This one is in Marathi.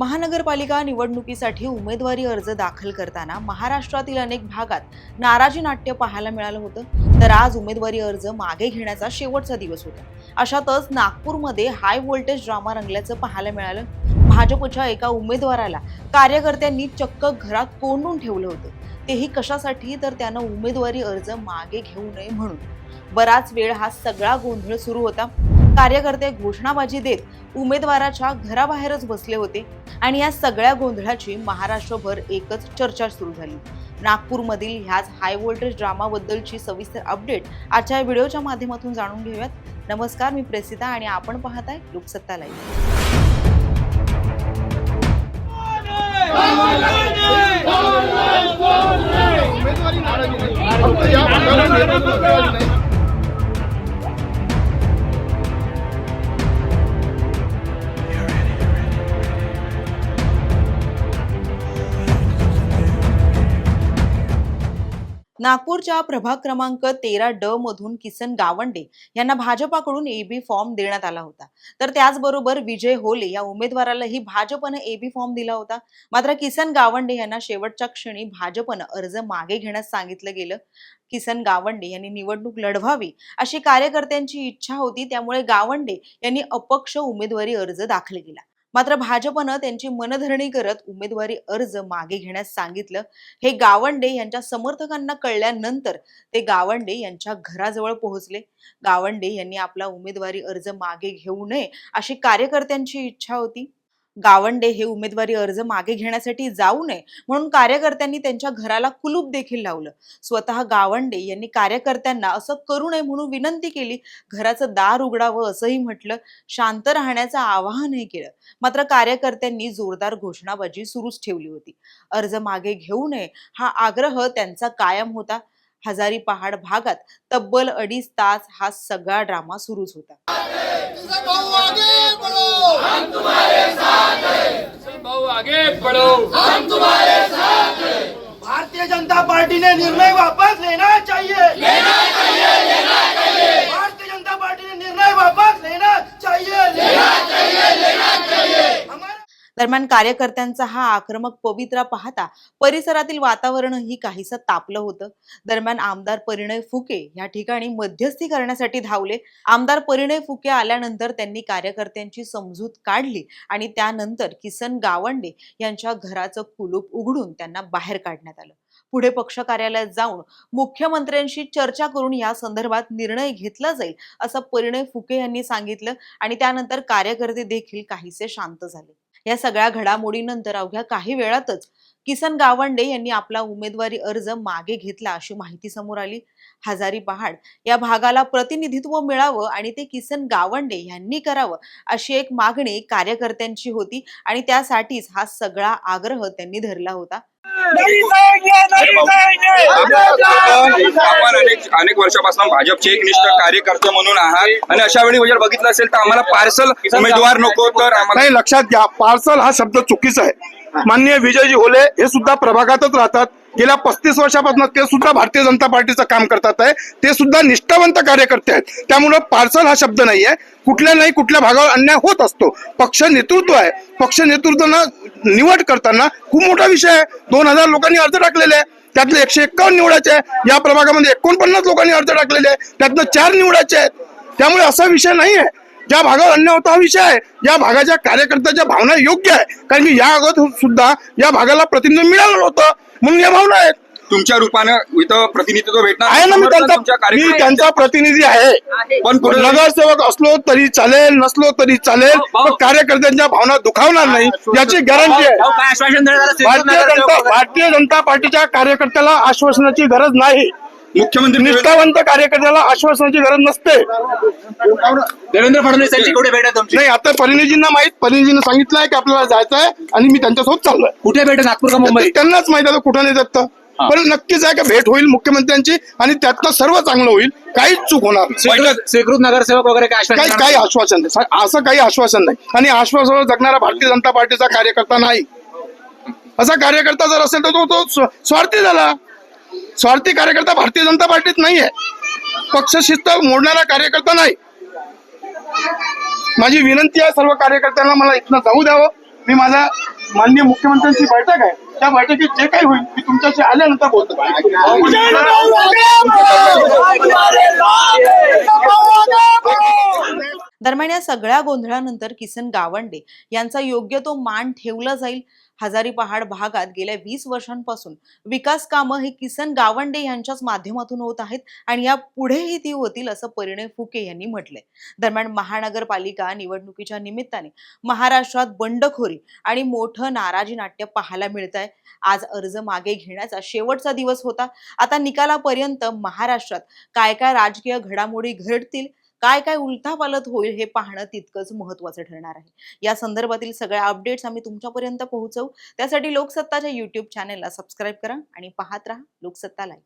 महानगरपालिका निवडणुकीसाठी उमेदवारी अर्ज दाखल करताना महाराष्ट्रातील अनेक भागात नाराजी नाट्य पाहायला मिळालं होतं. तर आज उमेदवारी अर्ज मागे घेण्याचा शेवटचा दिवस होता. अशातच नागपूरमध्ये हाय व्होल्टेज ड्रामा रंगल्याचं पाहायला मिळालं. भाजपच्या एका उमेदवाराला कार्यकर्त्यांनी चक्क घरात कोंडून ठेवलं होतं. तेही कशासाठी? तर त्यानं उमेदवारी अर्ज मागे घेऊ नये म्हणून. बराच वेळ हा सगळा गोंधळ सुरू होता. कार्यकर्ते घोषणाबाजी देत उमेदवाराच्या घराबाहेरच बसले होते आणि या सगळ्या गोंधळाची महाराष्ट्रभर एकच चर्चा सुरू झाली. नागपूरमधील ह्याच हाय व्होल्टेज ड्रामाबद्दलची सविस्तर अपडेट आजच्या या व्हिडिओच्या माध्यमातून जाणून घेऊयात. नमस्कार मी प्रेसिता आणि आपण पाहताय लोकसत्ता लाईव्ह नागपूरच्या प्रभाग क्रमांक तेरा ड मधून किसन गावंडे यांना भाजपाकडून एबी फॉर्म देण्यात आला होता. तर त्याचबरोबर विजय होले या उमेदवारालाही भाजपनं एबी फॉर्म दिला होता. मात्र किसन गावंडे यांना शेवटच्या क्षणी भाजपनं अर्ज मागे घेण्यास सांगितलं गेलं. किसन गावंडे यांनी निवडणूक लढवावी अशी कार्यकर्त्यांची इच्छा होती. त्यामुळे गावंडे यांनी अपक्ष उमेदवारी अर्ज दाखल केला. मात्र भाजपनं त्यांची मनधरणी करत उमेदवारी अर्ज मागे घेण्यास सांगितलं. हे गावंडे यांच्या समर्थकांना कळल्यानंतर ते गावंडे यांच्या घराजवळ पोहोचले. गावंडे यांनी आपला उमेदवारी अर्ज मागे घेऊ नये अशी कार्यकर्त्यांची इच्छा होती. गावंडे हे उमेदवारी अर्ज मागे घेण्यासाठी जाऊ नये म्हणून कार्यकर्त्यांनी त्यांच्या घराला कुलूप देखील लावलं. स्वतः गावंडे यांनी कार्यकर्त्यांना असं करू नये म्हणून विनंती केली. घराचं दार उघडावं असंही म्हटलं. शांत राहण्याचं आवाहनही केलं. मात्र कार्यकर्त्यांनी जोरदार घोषणाबाजी सुरूच ठेवली होती. अर्ज मागे घेऊ नये हा आग्रह त्यांचा कायम होता. हजारी पहाड भागात तब्बल अडीच तास हा सगळा ड्रामा सुरूच होता. किसान भाऊ आगे बढ़ो हम भाऊ आगे बढ़ो भारतीय जनता पार्टी ने निर्णय वापस लेना चाहिए. लेना चाहिए लेना चाहिए. भारतीय जनता पार्टी ने निर्णय वापस लेना चाहिए. लेना चाहिए लेना चाहिए हमारा दरम्यान कार्यकर्त्यांचा हा आक्रमक पवित्रा पाहता परिसरातील वातावरणही काहीसं तापलं होतं. दरम्यान आमदार परिणय फुके या ठिकाणी मध्यस्थी करण्यासाठी धावले. आमदार परिणय फुके आल्यानंतर त्यांनी कार्यकर्त्यांची समजूत काढली आणि त्यानंतर किसन गावंडे यांच्या घराचं कुलूप उघडून त्यांना बाहेर काढण्यात आलं. पुढे पक्ष कार्यालयात जाऊन मुख्यमंत्र्यांशी चर्चा करून या संदर्भात निर्णय घेतला जाईल असं परिणय फुके यांनी सांगितलं आणि त्यानंतर कार्यकर्ते देखील काहीसे शांत झाले. या सगळ्या घडामोडीनंतर अवघ्या काही वेळातच किसन गावंडे यांनी आपला उमेदवारी अर्ज मागे घेतला अशी माहिती समोर आली. हजारी पहाड या भागाला प्रतिनिधित्व मिळावं आणि ते किसन गावंडे यांनी करावं अशी एक मागणी कार्यकर्त्यांची होती आणि त्यासाठीच हा सगळा आग्रह त्यांनी धरला होता. आपण अनेक अनेक वर्षापासून भाजपचे एक निष्ठ कार्यकर्ते म्हणून आहात. आणि अशा वेळी जर बघितलं असेल तर आम्हाला पार्सल उमेदवार नको तर आम्हाला नाही लक्षात घ्या. पार्सल हा शब्द चुकीचा आहे. माननीय विजयजी होले हे सुद्धा प्रभागातच राहतात. गेल्या पस्तीस वर्षापासून ते सुद्धा भारतीय जनता पार्टीचं काम करतात आहे. ते सुद्धा निष्ठावंत कार्यकर्ते आहेत. त्यामुळं पार्सल हा शब्द नाही आहे. कुठल्या नाही कुठल्या भागावर अन्याय होत असतो. पक्ष नेतृत्व आहे. पक्ष नेतृत्वानं निवड करताना खूप मोठा विषय आहे. दोन हजार लोकांनी अर्ज टाकलेले आहे. त्यातले एकशे एक्कावन्न निवडायचे आहे. या प्रभागामध्ये एकोणपन्नास लोकांनी अर्ज टाकलेले आहे. त्यातनं चार निवडायचे आहेत. त्यामुळे असा विषय नाही आहे. ज्या भागावर अन्याय होता हा विषय आहे. या भागाच्या कार्यकर्त्याच्या भावना योग्य आहे. कारण की या अगोदर सुद्धा या भागाला प्रतिनिधी मिळालं होतं. म्हणून या भावना आहेत. तुमच्या रूपानं इथं प्रतिनिधित्व भेटणार आहे ना मी त्यांचा मी. त्यांचा प्रतिनिधी आहे. पण नगरसेवक असलो तरी चालेल नसलो तरी चालेल पण कार्यकर्त्यांच्या भावना दुखावणार नाही. याची गॅरंटी आहे. भारतीय जनता भारतीय जनता पार्टीच्या कार्यकर्त्याला आश्वासनाची गरज नाही. मुख्यमंत्री निष्ठावंत कार्यकर्त्याला आश्वासनाची गरज नसते. देवेंद्र फडणवीस यांची कुठे भेट आहे तुमची? नाही आता परिणीजींना माहीत परिणीजींना सांगितलं आहे की आपल्याला जायचं आहे आणि मी त्यांच्यासोबत चाललोय. कुठे भेट आहे? नागपूर का मुंबई? त्यांनाच माहीत आहे कुठं नाही जात पण नक्कीच आहे का भेट होईल मुख्यमंत्र्यांची आणि त्यातनं सर्व चांगलं होईल. काहीच चूक होणार. स्वीकृत नगरसेवक वगैरे काय आश्वासन काही काही आश्वासन नाही. असं काही आश्वासन नाही. आणि आश्वासनावर जगणारा भारतीय जनता पार्टीचा कार्यकर्ता नाही. असा कार्यकर्ता जर असेल तर तो तो स्व- स्वार्थी झाला. स्वार्थी कार्यकर्ता भारतीय जनता पार्टीत नाहीये. पक्षशिस्त मोडणारा कार्यकर्ता नाही. माझी विनंती आहे सर्व कार्यकर्त्यांना मला इथनं जाऊ द्यावं. मी माझ्या माननीय मुख्यमंत्र्यांची बैठक आहे. त्या बैठकीत जे काही होईल मी तुमच्याशी आल्यानंतर बोलतो दरम्यान या सगळ्या गोंधळानंतर किसन गावंडे यांचा योग्य तो मान ठेवला जाईल. हजारी पहाड भागात गेल्या वीस वर्षांपासून विकास कामं हे किसन गावंडे यांच्याच माध्यमातून होत आहेत आणि या पुढेही ती होतील असं परिणय फुके यांनी म्हटलंय. दरम्यान महानगरपालिका निवडणुकीच्या निमित्ताने महाराष्ट्रात बंडखोरी आणि मोठं नाराजी नाट्य पाहायला मिळत आहे आज अर्ज मागे घेण्याचा शेवटचा दिवस होता. आता निकालापर्यंत महाराष्ट्रात काय काय राजकीय घडामोडी घडतील काय काय उलथापालत होईल हे पाहणं तितकंच महत्वाचं ठरणार आहे. या संदर्भातील सगळ्या अपडेट्स आम्ही तुमच्यापर्यंत पोहोचवू. त्यासाठी लोकसत्ताच्या युट्यूब चॅनेलला सबस्क्राईब करा आणि पाहत राहा लोकसत्ता लाईव्ह